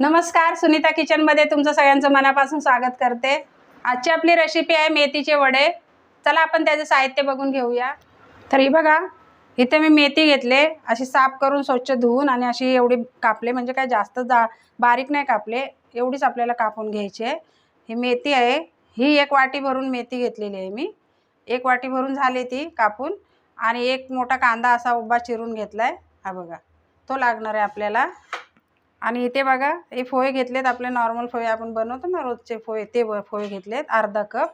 नमस्कार सुनीता किचनमध्ये तुमचं सगळ्यांचं मनापासून स्वागत करते. आजची आपली रेसिपी आहे मेथीचे वडे. चला आपण त्याचं साहित्य बघून घेऊया. तर ही बघा इथे मी मेथी घेतले. अशी साफ करून स्वच्छ धुवून आणि अशी एवढी कापले म्हणजे काय जास्त जा बारीक नाही कापले एवढीच आपल्याला कापून घ्यायची आहे. ही मेथी आहे. ही एक वाटी भरून मेथी घेतलेली आहे मी. एक वाटी भरून झाली ती कापून आणि एक मोठा कांदा असा उभा चिरून घेतला आहे हा बघा तो लागणार आहे आपल्याला. आणि इथे बघा हे फोय घेतलेत आपले नॉर्मल फोय आपण बनवतो ना रोजचे फोय ते ब- फोय घेतलेत अर्धा कप.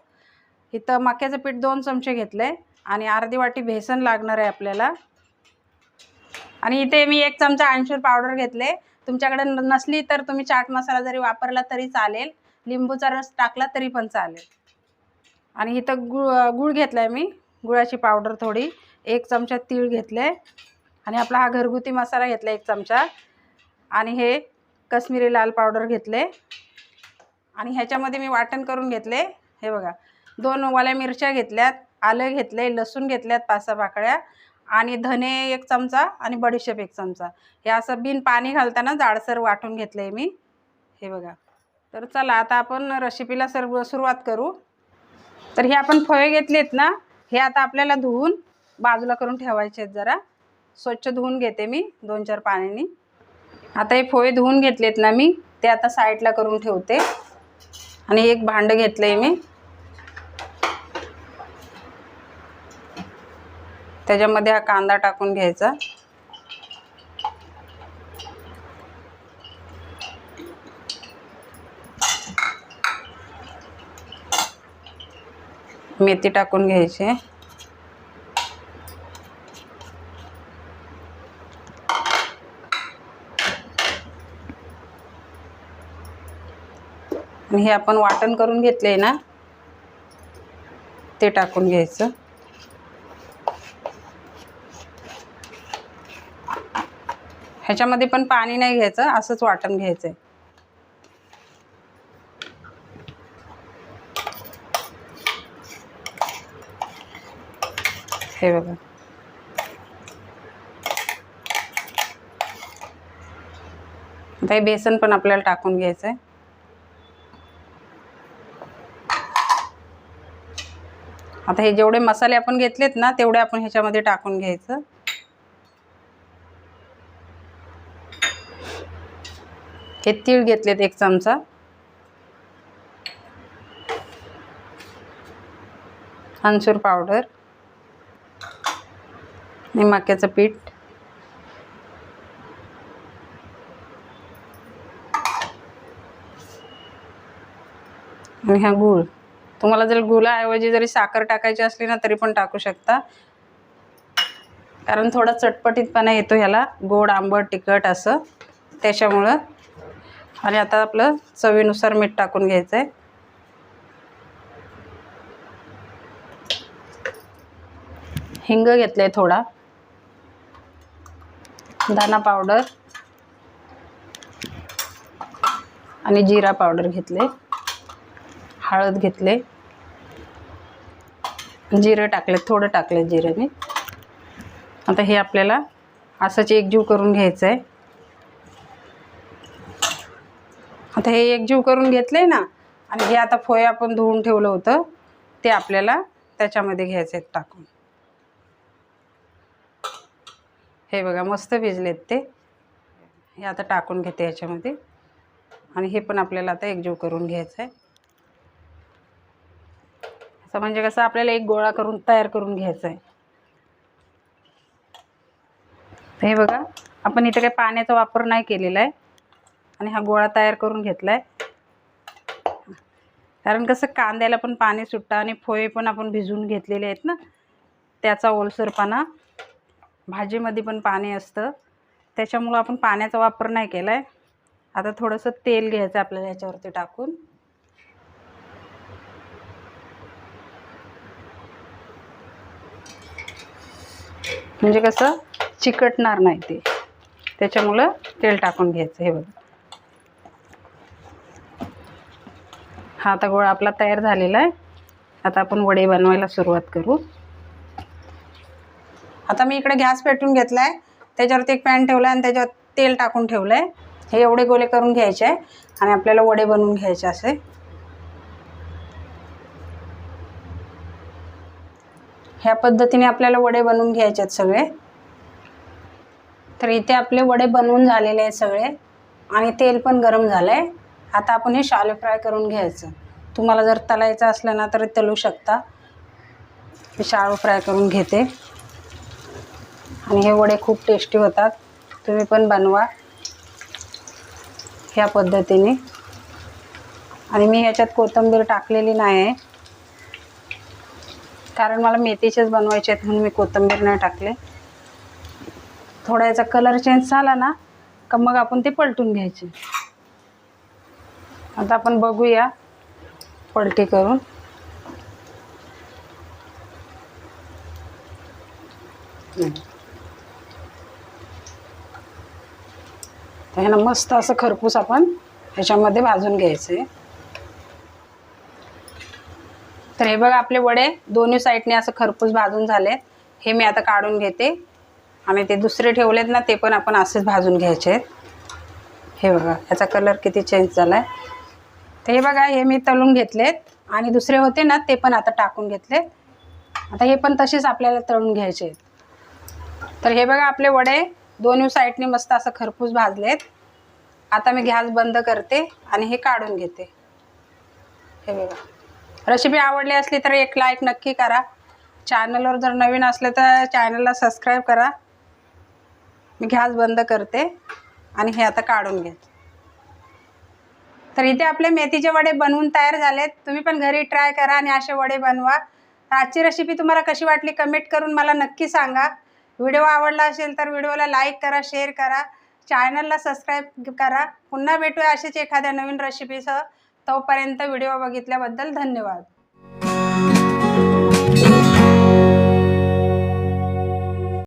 इथं मक्याचं पीठ दोन चमचे घेतले आणि अर्धी वाटी बेसन लागणार आहे आपल्याला. आणि इथे मी एक चमचा आणशूर पावडर घेतले. तुमच्याकडे नसली तर तुम्ही चाट मसाला जरी वापरला तरी चालेल. लिंबूचा रस टाकला तरी पण चालेल. आणि इथं गुळ गुळ घेतला आहे मी गुळाची पावडर थोडी. एक चमचा तीळ घेतले आणि आपला हा घरगुती मसाला घेतला एक चमचा. आणि हे कश्मीरी लाल पावडर घेतले. आणि ह्याच्यामध्ये मी वाटण करून घेतले. हे बघा दोन वाल्या मिरच्या घेतल्यात आलं घेतले लसूण घेतल्यात पाच सहा पाकळ्या आणि धने एक चमचा आणि बडीशेप एक चमचा. हे असं बिन पाणी घालताना जाडसर वाटून घेतलं आहे मी. हे बघा तर चला आता आपण रेसिपीला सर्व सुरुवात करू. तर हे आपण फळे घेतलेत ना हे आता आपल्याला धुवून बाजूला करून ठेवायचे आहेत जरा. स्वच्छ धुवून घेते मी दोन चार पाण्याने. आता हे पोहे धुवून घेतलेत ना मी ते आता साईडला करून ठेवते. आणि एक भांडं घेतलं आहे मी. त्याच्यामध्ये हा कांदा टाकून घ्यायचा. मेथी टाकून घ्यायची. आणि हे आपण वाटण करून घेतले ना ते टाकून घ्यायचं. ह्याच्यामध्ये पण पाणी नाही घ्यायचं असंच वाटण घ्यायचं आहे हे बघा. आता हे बेसन पण आपल्याला टाकून घ्यायचं आहे आता हे जेवढे मसाले आपण घेतलेत ना तेवढे आपण ह्याच्यामध्ये टाकून घ्यायचं. हे तीळ घेतलेत एक चमचा. हनसूर पावडर. आणि मक्याचं पीठ. आणि हा गूळ. तुम्हाला जर गुलाऐवजी जरी साखर टाकायची असली ना तरी पण टाकू शकता. कारण थोडा चटपटीतपणा येतो ह्याला गोड आंबट तिखट असं. त्याच्यामुळं. आणि आता आपलं चवीनुसार मीठ टाकून घ्यायचं आहे हिंग घेतलं आहे थोडा. दाणा पावडर. आणि जिरा पावडर घेतले हळद घेतले. जिरं टाकले थोडं टाकले जिरं मी. आता हे आपल्याला असंच एकजीव करून घ्यायचं आहे आता हे एकजीव करून घेतले ना आणि हे आता फोय आपण धुवून ठेवलं होतं ते आपल्याला त्याच्यामध्ये घ्यायचे आहेत टाकून. हे बघा मस्त भिजलेत ते. हे आता टाकून घेते याच्यामध्ये. आणि हे पण आपल्याला आता एकजीव करून घ्यायचं आहे असं म्हणजे कसं आपल्याला एक गोळा करून तयार करून घ्यायचा आहे हे बघा आपण इथे काही पाण्याचा वापर नाही केलेला आहे आणि हा गोळा तयार करून घेतला आहे कारण कसं कांद्याला पण पाणी सुटतं आणि फोये पण आपण भिजवून घेतलेले आहेत ना त्याचा ओलसरपणा भाजीमध्ये पण पाणी असतं. त्याच्यामुळं आपण पाण्याचा वापर नाही केला आहे आता थोडंसं तेल घ्यायचं आपल्याला याच्यावरती टाकून. म्हणजे कसं? चिकटणार नाही ते. त्याच्यामुळं तेल टाकून घ्यायचं हे बघा. हा आता गोळा आपला तयार झालेला आहे. आता आपण वडे बनवायला सुरुवात करू. आता मी इकडे गॅस पेटून घेतला आहे त्याच्यावरती एक पॅन ठेवला आहे आणि त्याच्यावर तेल टाकून ठेवलं आहे हे एवढे गोले करून घ्यायचे आहे आणि आपल्याला वडे बनवून घ्यायचे असे. ह्या पद्धतीने आपल्याला वडे बनवून घ्यायचे आहेत सगळे. तर इथे आपले वडे बनवून झालेले आहेत सगळे. आणि तेल पण गरम झालं आहे आता आपण हे शालो फ्राय करून घ्यायचं. तुम्हाला जर तलायचं असलं ना तर तलू शकता. मी शाळू फ्राय करून घेते. आणि हे वडे खूप टेस्टी होतात. तुम्ही पण बनवा. ह्या पद्धतीने. आणि मी ह्याच्यात कोथिंबीर टाकलेली नाही आहे कारण मला मेथीचेच बनवायचे आहेत म्हणून मी कोथिंबीर नाही टाकले. थोडा याचा कलर चेंज झाला ना का मग आपण ते पलटून घ्यायचे. आता आपण बघूया पलटी करून. हम्म. ह्यानं मस्त असं खरपूस आपण ह्याच्यामध्ये भाजून घ्यायचं. आहे तर हे बघा आपले वडे दोन्ही साईडने असं खरपूस भाजून झालेत हे मी आता काढून घेते. आणि ते दुसरे ठेवलेत ना ते पण आपण असेच भाजून घ्यायचे. आहेत हे बघा याचा कलर किती चेंज झाला आहे तर हे बघा हे मी तळून घेतलेत. आणि दुसरे होते ना ते पण आता टाकून घेतलेत. आता हे पण तसेच आपल्याला तळून घ्यायचे. आहेत तर हे बघा आपले वडे दोन्ही साईडने मस्त असं खरपूस भाजलेत. आता मी गॅस बंद करते आणि हे काढून घेते. हे बघा. रेसिपी आवडली असली तर एक लाईक नक्की करा. चॅनलवर जर नवीन असले तर चॅनलला सबस्क्राईब करा. मी गॅस बंद करते आणि हे आता काढून घेते. तर इथे आपले मेथीचे वडे बनवून तयार झालेत. तुम्ही पण घरी ट्राय करा आणि असे वडे बनवा. आजची रेसिपी तुम्हाला कशी वाटली कमेंट करून मला नक्की सांगा. व्हिडिओ आवडला असेल तर व्हिडिओला लाईक करा शेअर करा. चॅनलला सबस्क्राईब करा. पुन्हा भेटूया अशीच एखाद्या नवीन रेसिपीसह तोपर्यंत व्हिडिओ बघितल्याबद्दल धन्यवाद.